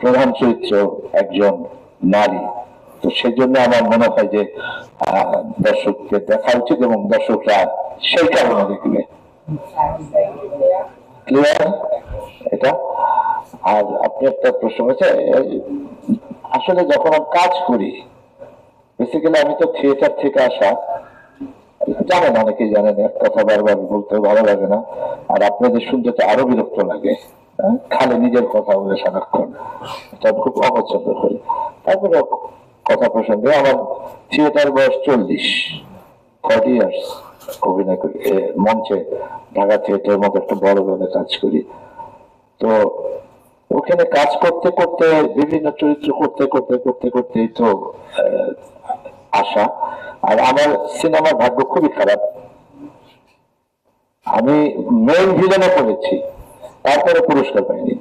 প্রধান চরিত্র একজন নারী। তো সেই জন্য আমার মনে হয় যে দর্শককে দেখা উচিত এবং দর্শকরা সেই কারণে দেখবে। এটা? আর আপনি একটা প্রশ্ন হয়েছে আসলে যখন আমি কাজ করি বেসিক্যালি আমি তো থিয়েটার থেকে আসা, জানেন অনেকেই জানেন, এক কথা বারবার বলতে ভালো লাগে না। আর আপনাদের শুনতে তো আরও বিরক্ত লাগে? খালি নিজের কথা বলে সারাক্ষণ। এটা খুব অপছন্দ করি তারপরে কথা প্রসঙ্গে আমার থিয়েটার বয়স চল্লিশ, ফর্টি ইয়ার্স অভিনয় করি মঞ্চে, ঢাকা থিয়েটারের মতো একটা বড় দলে কাজ করি। তো ওখানে কাজ করতে করতে, বিভিন্ন চরিত্র করতে করতে করতে করতেই তো আসা আর আমার সিনেমার ভাগ্য খুবই খারাপ। আমি মেইন ভিলেনে করেছি তারপরে পুরস্কার পাইনি।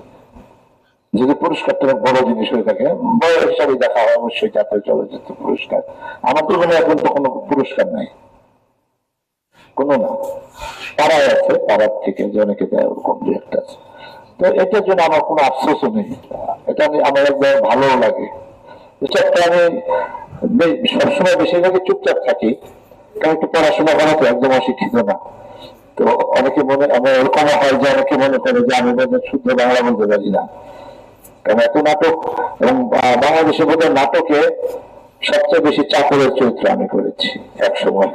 যদি পুরস্কারটা বড় জিনিস হয়ে থাকে বড় হিসাবে দেখা হয়, অবশ্যই জাতীয় চলচ্চিত্র পুরস্কার। আমার জীবনে এখন তো কোনো পুরস্কার নাই। কোনো না। পাড়ায় আছে পাড়ার থেকে যে অনেকে দেয় ওরকম দু একটা আছে। তো এটার জন্য আমার কোনো আফসোসও নেই। এটা আমি, আমার একবার ভালো লাগে। এটা আমি সবসময় বেশিরভাগই চুপচাপ থাকি। কারণ একটু পড়াশোনা করা তো একদম অশিক্ষিত না। তো অনেকে মনে আমার এরকম হয় যে অনেকে মনে করে যে আমি শুদ্ধ বাংলা বলতে পারি না। কারণ এত নাটক এবং বাংলাদেশে বোধহয় নাটকে সবচেয়ে বেশি চাকরের চরিত্র আমি করেছি এক সময়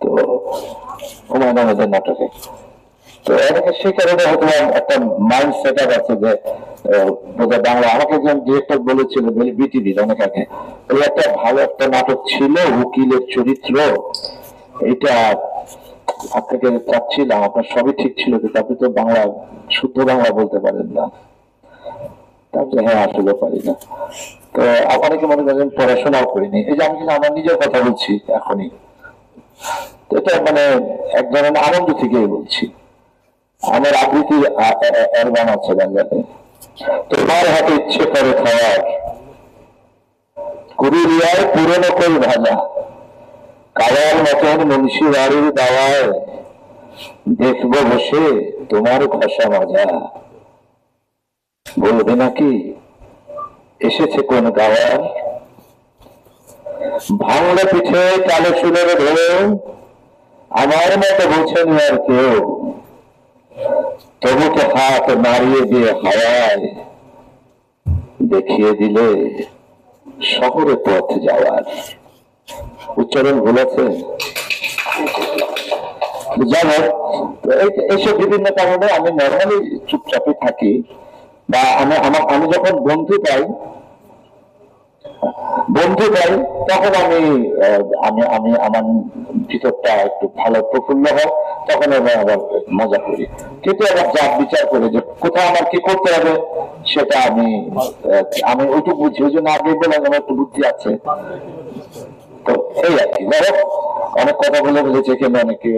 তো হুমায়ুন আহমেদের নাটকে। তো অনেকে সেই কারণে হয়তো একটা মাইন্ড সেট আপ আছে যে বোধহয় বাংলা আমাকে একজন ডিরেক্টর বলেছিল বিটিভির অনেক আগে। ওই একটা ভালো একটা নাটক ছিল, উকিলের চরিত্র। এটা আপনাকে চাচ্ছিলাম আপনার সবই ঠিক ছিল, কিন্তু আপনি তো বাংলা, শুদ্ধ বাংলা বলতে পারেন না। তারপরে হ্যাঁ আসলে পারি না। তো অনেকে মনে করেন পড়াশোনাও করিনি। এই যে আমি কিন্তু আমার নিজের কথা বলছি এখনই। এটা মানে এক ধরনের আনন্দ থেকেই বলছি। আমার আবৃত্তি অ্যালবাম আছে বাংলাতে। তোমার হাতে ইচ্ছে করে খাওয়ার। কুড়িয়ায় পুরনো কই ভাজা? কায়ার মতন মুন্সি বাড়ির দাওয়ায় দেখব বসে তোমার ঘষা মাজা। বলবে নাকি, এসেছে কোন গাওয়ার ভাঙলে পিঠে কালো চুলের ঢেউ আমার মতো বোঝেন আর কেউ। তবু তো হাত নাড়িয়ে দিয়ে হাওয়ায় দেখিয়ে দিলে শহরে পথ যাওয়ার। উচ্চারণ ভুল আছে তো বিভিন্ন কারণে আমি নর্মালি থাকি বা আমি আমার আমি যখন বন্ধু পাই বন্ধু পাই, তখন আমি আমি আমি আমার ভিতরটা একটু ভালো প্রফুল্ল হয় তখন আমি আবার মজা করি। কিন্তু আবার যা বিচার করে যে কোথায় আমার কি করতে হবে সেটা আমি আমি ওইটুকু বুঝি, ওই জন্য আগে বলে আমার একটু বুদ্ধি আছে। তো এই আর কি। অনেক কথা বলে বলেছে এখানে অনেকে